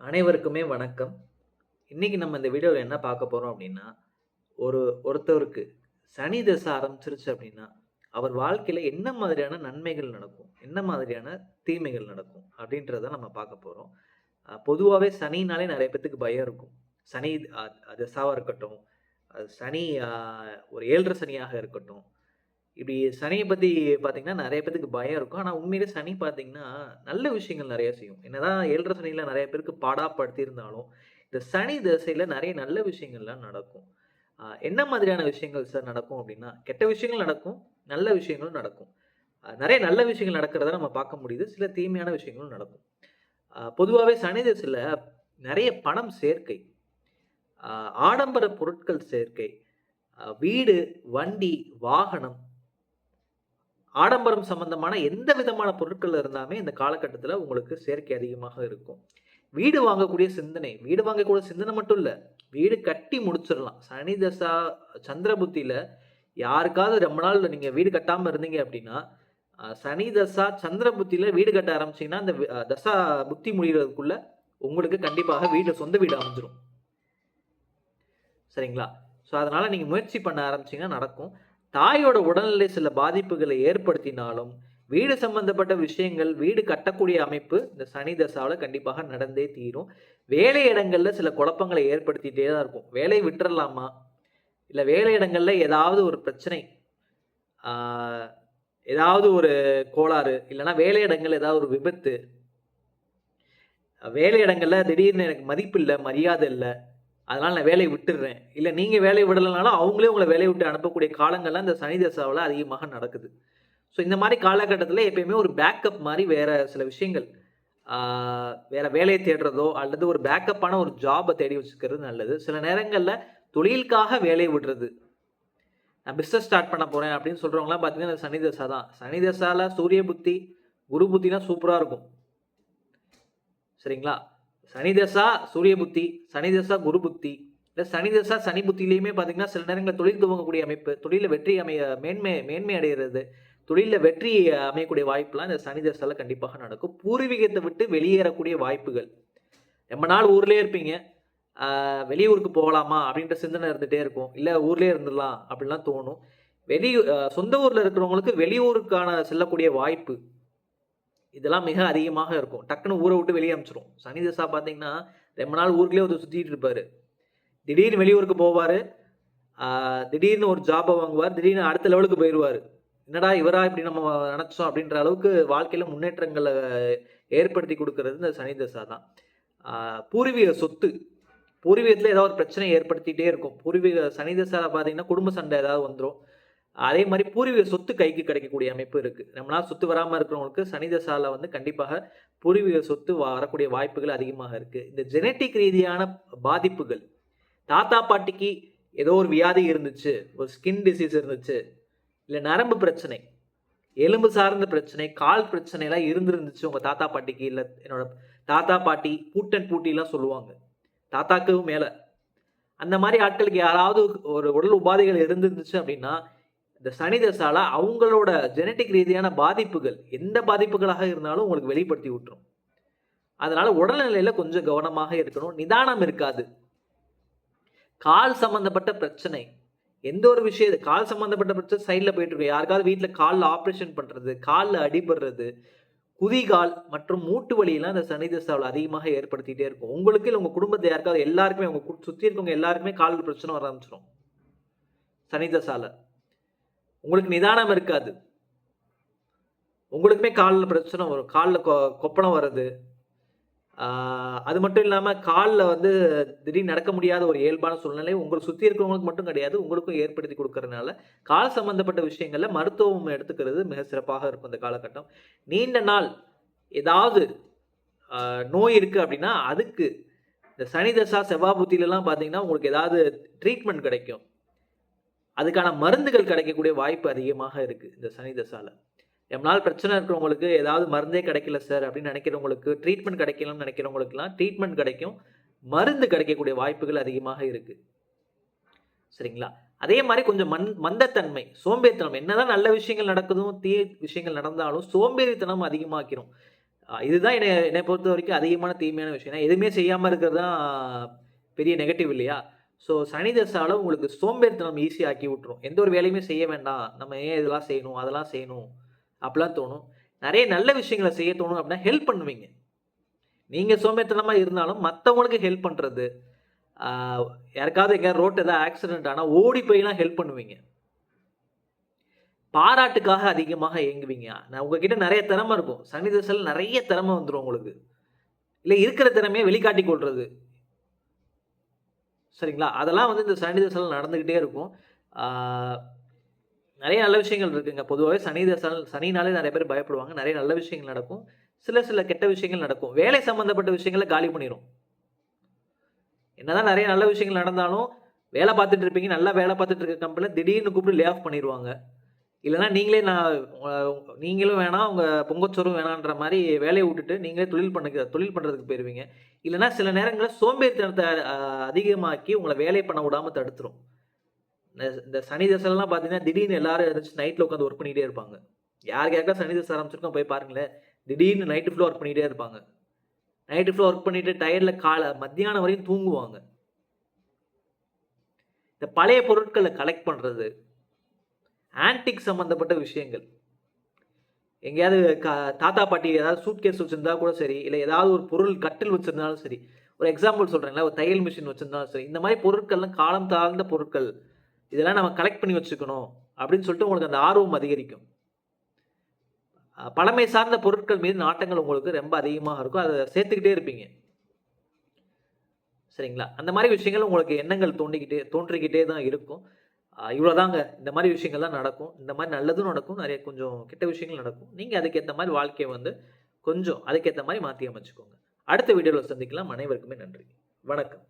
அனைவருக்குமே வணக்கம். இன்றைக்கி நம்ம இந்த வீடியோவில் என்ன பார்க்க போகிறோம் அப்படின்னா ஒரு ஒருத்தருக்கு சனி தசை ஆரம்பிச்சிருச்சு அப்படின்னா அவர் வாழ்க்கையில் என்ன மாதிரியான நன்மைகள் நடக்கும்? என்ன மாதிரியான தீமைகள் நடக்கும்? அப்படின்றத நம்ம பார்க்க போகிறோம் பொதுவாகவே சனினாலே நிறைய பேத்துக்கு பயம் இருக்கும். சனி தசாவாக இருக்கட்டும், அது சனி ஒரு ஏழரை சனியாக இருக்கட்டும். இப்படி சனியை பற்றி பார்த்தீங்கன்னா, நிறைய பேத்துக்கு பயம் இருக்கும். ஆனால் உண்மையிலே சனி பார்த்தீங்கன்னா, நல்ல விஷயங்கள் நிறைய செய்யும். என்னதான் 7 சனியில் நிறைய பேருக்கு பாடாப்படுத்தியிருந்தாலும், இந்த சனி தசையில் நிறைய நல்ல விஷயங்கள்லாம் நடக்கும். என்ன மாதிரியான விஷயங்கள் சார் நடக்கும் அப்படின்னா கெட்ட விஷயங்கள் நடக்கும், நல்ல விஷயங்களும் நடக்கும். நிறைய நல்ல விஷயங்கள் நடக்கிறத நம்ம பார்க்க முடியுது. சில தீமையான விஷயங்களும் நடக்கும். பொதுவாகவே சனி தசையில் நிறைய பணம் சேர்க்கை, ஆடம்பர பொருட்கள் சேர்க்கை, வீடு, வண்டி, வாகனம் ஆடம்பரம் சம்மந்தமான எந்த விதமான பொருட்கள் இருந்தாலுமே இந்த காலகட்டத்தில் உங்களுக்கு சேர்க்கை அதிகமாக இருக்கும். வீடு வாங்கக்கூடிய சிந்தனை, வீடு வாங்கக்கூடிய சிந்தனை மட்டும் இல்லை வீடு கட்டி முடிச்சிடலாம் சனி தசா, சந்திர புத்தியில் யாருக்காவது ரொம்ப நாள் நீங்கள் வீடு கட்டாமல் இருந்தீங்க அப்படின்னா சனி தசா, சந்திர புத்தியில் வீடு கட்ட ஆரம்பிச்சீங்கன்னா, அந்த தசா புத்தி முடிகிறதுக்குள்ள உங்களுக்கு கண்டிப்பாக வீடு சொந்த வீடு அமைஞ்சிரும். சரிங்களா? ஸோ அதனால் நீங்கள் முயற்சி பண்ண ஆரம்பிச்சிங்கன்னா நடக்கும். தாயோட உடல்நிலை சில பாதிப்புகளை ஏற்படுத்தினாலும், வீடு சம்பந்தப்பட்ட விஷயங்கள், வீடு கட்டக்கூடிய அமைப்பு இந்த சனி தசாவில் கண்டிப்பாக நடந்தே தீரும். வேலை இடங்கள்ல சில குழப்பங்களை ஏற்படுத்திட்டே தான் இருக்கும். வேலையை விட்டுறலாமா? இல்லை வேலை இடங்கள்ல ஏதாவது ஒரு பிரச்சனை, ஏதாவது ஒரு கோளாறு, இல்லைன்னா வேலை இடங்கள் ஏதாவது ஒரு விபத்து. வேலை இடங்கள்ல திடீர்னு எனக்கு மதிப்பு இல்லை மரியாதை இல்லை அதனால் நான் வேலையை விட்டுடுறேன் இல்லை நீங்கள் வேலையை விடலைனாலும் அவங்களே உங்களை வேலையை விட்டு அனுப்பக்கூடிய காலங்கள்லாம் இந்த சனி தசாவில் அதிகமாக நடக்குது. ஸோ இந்த மாதிரி காலகட்டத்தில் எப்பயுமே ஒரு பேக்கப் மாதிரி வேறு சில விஷயங்கள், வேறு வேலையை தேடுறதோ, அல்லது ஒரு பேக்கப்பான ஒரு ஜாபை தேடி வச்சுக்கிறது நல்லது. சில நேரங்களில் தொழிலுக்காக வேலையை விடுறது. நான் பிஸ்னஸ் ஸ்டார்ட் பண்ண போகிறேன் அப்படின்னு சொல்கிறவங்களாம் பார்த்தீங்கன்னா, சனி தசா தான். சனி தசாவில் சூரிய புத்தி, குரு புத்தினா சூப்பராக இருக்கும். சரிங்களா? சனி தசா, சூரிய புத்தி, சனி தசா, குரு புத்தி, இல்லை சனி தசா, சனி புத்திலையுமே பார்த்தீங்கன்னா, சில நேரங்களில் தொழில் துவங்கக்கூடிய அமைப்பு, தொழிலில் வெற்றி அமைய மேன்மை மேன்மை அடைகிறது தொழிலில் வெற்றி அமையக்கூடிய வாய்ப்புலாம் இந்த சனி தசால கண்டிப்பாக நடக்கும். பூர்வீகத்தை விட்டு வெளியேறக்கூடிய வாய்ப்புகள். ரொம்ப நாள் ஊர்லேயே இருப்பீங்க. வெளியூருக்கு போகலாமா? அப்படின்ற சிந்தனை இருந்துகிட்டே இருக்கும். இல்லை ஊர்லேயே இருந்துடலாம் அப்படின்லாம் தோணும். வெளி சொந்த ஊரில் இருக்கிறவங்களுக்கு வெளியூருக்கான செல்லக்கூடிய வாய்ப்பு. இதெல்லாம் மிக அதிகமாக இருக்கும். டக்குனு ஊரை விட்டு வெளியே அமைச்சிரும் சனி தசா பார்த்தீங்கன்னா, ரொம்ப நாள் ஊருக்குள்ளே ஒருத்தர் சுற்றிட்டு இருப்பார் திடீர்னு வெளியூருக்கு போவார் திடீர்னு ஒரு ஜாபை வாங்குவார். திடீர்னு அடுத்த லெவலுக்கு போயிடுவார் என்னடா இவரா இப்படி நம்ம நினச்சோம் அப்படின்ற அளவுக்கு வாழ்க்கையில் முன்னேற்றங்களை ஏற்படுத்தி கொடுக்கறது இந்த சனி தசா தான். பூர்வீக சொத்து. பூர்வீகத்தில் ஏதாவது ஒரு பிரச்சனை ஏற்படுத்திகிட்டே இருக்கும். பூர்வீக சனி தசாவில் பார்த்தீங்கன்னா, குடும்ப சண்டை ஏதாவது வந்துடும் அதே மாதிரி பூர்வீக சொத்து கைக்கு கிடைக்கக்கூடிய அமைப்பு இருக்குது நம்மளால் சொத்து வராமல் இருக்கிறவங்களுக்கு சனி தசால வந்து கண்டிப்பாக பூர்வீக சொத்து வரக்கூடிய வாய்ப்புகள் அதிகமாக இருக்குது இந்த ஜெனடிக் ரீதியான பாதிப்புகள். தாத்தா, பாட்டிக்கு ஏதோ ஒரு வியாதி இருந்துச்சு. ஒரு ஸ்கின் டிசீஸ் இருந்துச்சு. இல்லை நரம்பு பிரச்சனை, எலும்பு சார்ந்த பிரச்சனை, கால் பிரச்சனைலாம் இருந்துருந்துச்சு உங்கள் தாத்தா, பாட்டிக்கு. இல்லை என்னோட தாத்தா, பாட்டி பூட்டன் பூட்டிலாம் சொல்லுவாங்க. தாத்தாக்கும் மேலே அந்த மாதிரி ஆட்களுக்கு யாராவது ஒரு உடல் உபாதைகள் இருந்திருந்துச்சு அப்படின்னா இந்த சனி தசால அவங்களோட ஜெனடிக் ரீதியான பாதிப்புகள், எந்த பாதிப்புகளாக இருந்தாலும் உங்களுக்கு வெளிப்படுத்தி விட்டுரும். அதனால உடல்நிலையில கொஞ்சம் கவனமாக இருக்கணும். நிதானம் இருக்காது. கால் சம்பந்தப்பட்ட பிரச்சனை. எந்த ஒரு விஷயம் கால் சம்பந்தப்பட்ட பிரச்சனை சைடில் போயிட்டு இருக்கும். யாருக்காவது வீட்டில் காலில் ஆப்ரேஷன் பண்ணுறது காலில் அடிபடுறது, குதிகால் மற்றும் மூட்டு வலிலாம் இந்த சனி தசாவில் அதிகமாக ஏற்படுத்திகிட்டே இருக்கும். உங்களுக்கு இல்லை உங்கள் குடும்பத்தை யாருக்காவது எல்லாருக்குமே உங்கள் சுற்றி இருக்கவங்க எல்லாருக்குமே காலில் பிரச்சனை வர ஆரம்பிச்சிடும் சனி தசாவில் உங்களுக்கு நிதானம் இருக்காது. உங்களுக்குமே காலில் பிரச்சனை வரும். காலில் கொ கொப்பனம் வர்றது. அது மட்டும் இல்லாமல் காலில் வந்து திடீர்னு நடக்க முடியாத ஒரு இயல்பான சூழ்நிலை உங்களை சுற்றி இருக்கிறவங்களுக்கு மட்டும் கிடையாது. உங்களுக்கும் ஏற்படுத்தி கொடுக்கறதுனால கால் சம்பந்தப்பட்ட விஷயங்களில் மருத்துவம் எடுத்துக்கிறது மிக சிறப்பாக இருக்கும் இந்த காலகட்டம். நீண்ட நாள் ஏதாவது நோய் இருக்குது அப்படின்னா அதுக்கு இந்த சனி தசா, செவ்வாய் புத்திலலாம் பார்த்தீங்கன்னா, உங்களுக்கு ஏதாவது ட்ரீட்மெண்ட் கிடைக்கும். அதுக்கான மருந்துகள் கிடைக்கக்கூடிய வாய்ப்பு அதிகமாக இருக்குது இந்த சனி தசால. எம்னால் பிரச்சனை இருக்கிறவங்களுக்கு ஏதாவது மருந்தே கிடைக்கல சார் அப்படின்னு நினைக்கிறவங்களுக்கு ட்ரீட்மெண்ட் கிடைக்கலன்னு நினைக்கிறவங்களுக்குலாம் ட்ரீட்மெண்ட் கிடைக்கும். மருந்து கிடைக்கக்கூடிய வாய்ப்புகள் அதிகமாக இருக்கு. சரிங்களா? அதே மாதிரி கொஞ்சம் மந் மந்தத்தன்மை, சோம்பேறித்தனம் என்னதான் நல்ல விஷயங்கள் நடக்குதும், தீய விஷயங்கள் நடந்தாலும் சோம்பேறித்தனம் அதிகமாக்கிறோம் இதுதான் என்னை என்னை பொறுத்த வரைக்கும் அதிகமான தீமையான விஷயம் ஏன்னா எதுவுமே செய்யாமல் இருக்கிறது தான் பெரிய நெகட்டிவ் இல்லையா ஸோ சனி தசால உங்களுக்கு சோம்பேறித்தனம் ஈஸியாக ஆக்கி விட்டுரும். எந்த ஒரு வேலையுமே செய்ய வேண்டாம். நம்ம ஏன் இதெல்லாம் செய்யணும்? அதெல்லாம் செய்யணும். அப்படிலாம் தோணும். நிறைய நல்ல விஷயங்களை செய்ய தோணும் அப்படின்னா ஹெல்ப் பண்ணுவீங்க. நீங்கள் சோம்பேறித்தனமாக இருந்தாலும் மற்றவங்களுக்கு ஹெல்ப் பண்ணுறது யாருக்காவது எங்கேயாவது ரோட் ஏதாவது ஆக்சிடென்ட் ஆனால் ஓடி போய்லாம் ஹெல்ப் பண்ணுவீங்க. பாராட்டுக்காக அதிகமாக இயங்குவீங்க. நான் உங்ககிட்ட நிறைய திறமை இருக்கும். சனி தசையில் நிறைய திறமை வந்துடும் உங்களுக்கு. இல்லை இருக்கிற திறமையை வெளிக்காட்டி கொள்வது சரிங்களா? அதெல்லாம் வந்து இந்த சனி தசையில் நடந்துக்கிட்டே இருக்கும். நிறைய நல்ல விஷயங்கள் இருக்குங்க. பொதுவாகவே சனி தசை சனினாலே நிறைய பேர் பயப்படுவாங்க. நிறைய நல்ல விஷயங்கள் நடக்கும். சில சில கெட்ட விஷயங்கள் நடக்கும். வேலை சம்மந்தப்பட்ட விஷயங்களை காலி பண்ணிடும் என்னதான் நிறைய நல்ல விஷயங்கள் நடந்தாலும் வேலை பார்த்துட்டு இருப்பீங்க. நல்லா வேலை பார்த்துட்டு இருக்க கம்பெனியில் திடீர்னு கூப்பிட்டு லே ஆஃப் பண்ணிடுவாங்க இல்லைன்னா நீங்களே நான் நீங்களும் வேணாம் உங்கள் பொங்கச்சோறும் வேணான்ற மாதிரி வேலையை விட்டுட்டு நீங்களே தொழில் பண்ணுங்க தொழில் பண்ணுறதுக்கு போயிடுவீங்க இல்லைனா சில நேரங்களில் சோம்பேறித்தனத்தை அதிகமாக்கி உங்களை வேலை பண்ண விடாமல் தடுத்துரும். இந்த- இந்த சனி தசைலாம் பார்த்தீங்கன்னா திடீர்னு எல்லாரும் எழுந்துச்சு நைட்டில் உட்காந்து ஒர்க் பண்ணிகிட்டே இருப்பாங்க. யாருக்கு யாருக்கா சனி தசை ஆரம்பிச்சிருக்கோம் போய் பாருங்களேன். திடீர்னு நைட்டு ஃபுல்லாக ஒர்க் பண்ணிகிட்டே இருப்பாங்க. நைட்டு ஃபுல்லாக ஒர்க் பண்ணிட்டு டயர்டில் காலை மத்தியானம் வரையும் தூங்குவாங்க. இந்த பழைய பொருட்களை கலெக்ட் பண்ணுறது ஆன்டிக் சம்மந்தப்பட்ட விஷயங்கள். எங்கேயாவது க தாத்தா பாட்டி ஏதாவது சூட் கேஸ் வச்சுருந்தா கூட சரி இல்லை ஏதாவது ஒரு பொருள் கட்டில் வச்சுருந்தாலும் சரி ஒரு எக்ஸாம்பிள் சொல்கிறேங்களா ஒரு தையல் மிஷின் வச்சுருந்தாலும் சரி இந்த மாதிரி பொருட்கள்லாம் காலம் தாழ்ந்த பொருட்கள் இதெல்லாம் நம்ம கலெக்ட் பண்ணி வச்சுக்கணும் அப்படின்னு சொல்லிட்டு உங்களுக்கு அந்த ஆர்வம் அதிகரிக்கும். பழமை சார்ந்த பொருட்கள் மீது நாட்டங்கள் உங்களுக்கு ரொம்ப அதிகமாக இருக்கும். அதை சேர்த்துக்கிட்டே இருப்பீங்க. சரிங்களா? அந்த மாதிரி விஷயங்கள் உங்களுக்கு எண்ணங்கள் தோண்டிக்கிட்டே தோன்றிக்கிட்டே தான் இருக்கும். இவ்வளோதாங்க இந்த மாதிரி விஷயங்கள்லாம் நடக்கும். இந்த மாதிரி நல்லதும் நடக்கும். நிறைய கொஞ்சம் கெட்ட விஷயங்கள் நடக்கும். நீங்கள் அதுக்கேற்ற மாதிரி வாழ்க்கையை வந்து கொஞ்சம் அதுக்கேற்ற மாதிரி மாற்றி அமைச்சுக்கோங்க. அடுத்த வீடியோவில் சந்திக்கலாம். அனைவருக்குமே நன்றி. வணக்கம்.